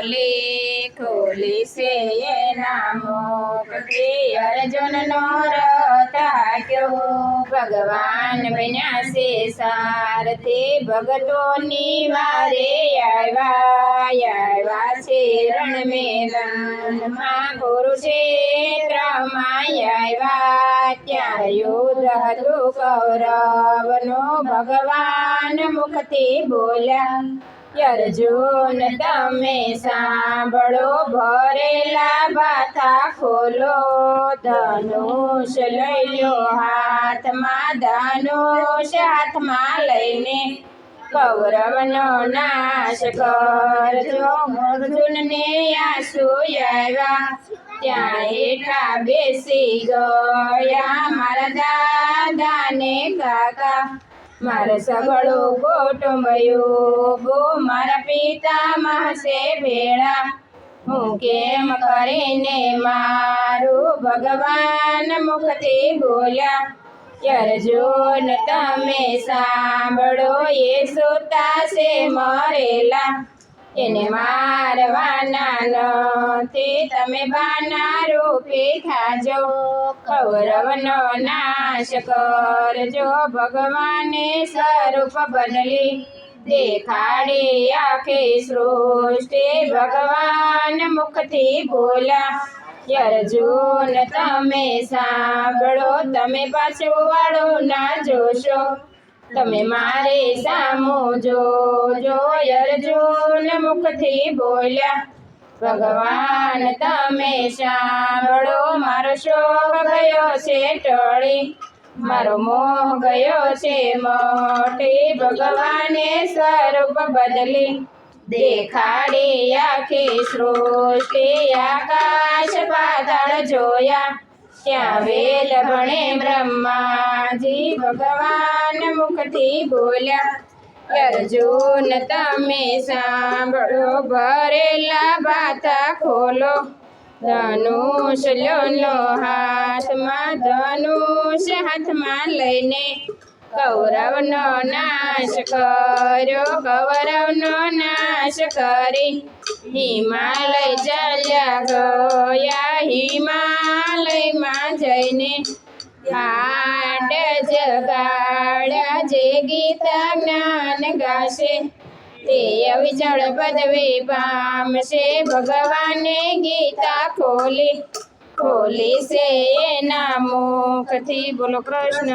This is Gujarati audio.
બોલે, ખોલી છે એના અર્જુન અર્જુનનો રથ હાક્યો ભગવાન બન્યા છે સારથી. ભગતોની વારે આવ્યા આવ્યા છે રણમાં કુરુક્ષેત્રમાં આવ્યા, ત્યાં યુદ્ધ હતું કૌરવનું. ભગવાન મુખથી બોલ્યા અર્જુન, તમે સાંભળો, ભરેલા બાથા ખોલો, ધનુષ લઈ લો, હાથમાં ધનુષ હાથમાં લઈને કૌરવનો નાશ કરજો. અર્જુનને આંસુ આવ્યા ત્યાં હેઠા બેસી ગયા. મારા દાદાને કાકા મારા સગળો કોટુંબયો ગો, મારા પિતા મહસે ભેળા. હું કેમ કરીને મારું ભગવાન મુખથી બોલ્યા? અર્જુન તમે સાંભળો એ સુતા છે મરેલા. એને મારવાના નથી તમે બાના રૂપે થાજો કૌરવનો નાશ કરજો, ભગવાને સ્વરૂપ બદલી દેખાડી આખી સૃષ્ટિ ભગવાન મુખથી બોલા. અર્જુન, તમે સાંભળો, તમે પાછું વાળો ના જોશો. તમે મારે સામો જો જો અર્જુન મુખથી બોલ્યા, ભગવાન તમે સાંભળો, મારો શોક ગયો છે ટળી, મારો મોહ ગયો છે મોટી, ભગવાને સ્વરૂપ બદલી, દેખાડી આખી સૃષ્ટિ આકાશ પાતાળ જોયા ત્યાં વેદ ભણે બ્રહ્માજી ભગવાન મુખથી બોલ્યા, અર્જુન, તમે સાંભળો, ભરેલા બાતા ખોલો ધનુષ લો હાથમાં ધનુષ હાથમાં લઈને કૌરવનો નાશ કર્યો, કૌરવનો નાશ કરી, હિમાલય ચાલ્યા ગયા હિમાલયમાં જઈને હાડ જગાડ જે ગીતા જ્ઞાન ગાશે. તે અવિચળ પદવી પામશે, ભગવાને ગીતા ખોલી ખોલી છે એના મુખથી. બોલો કૃષ્ણ.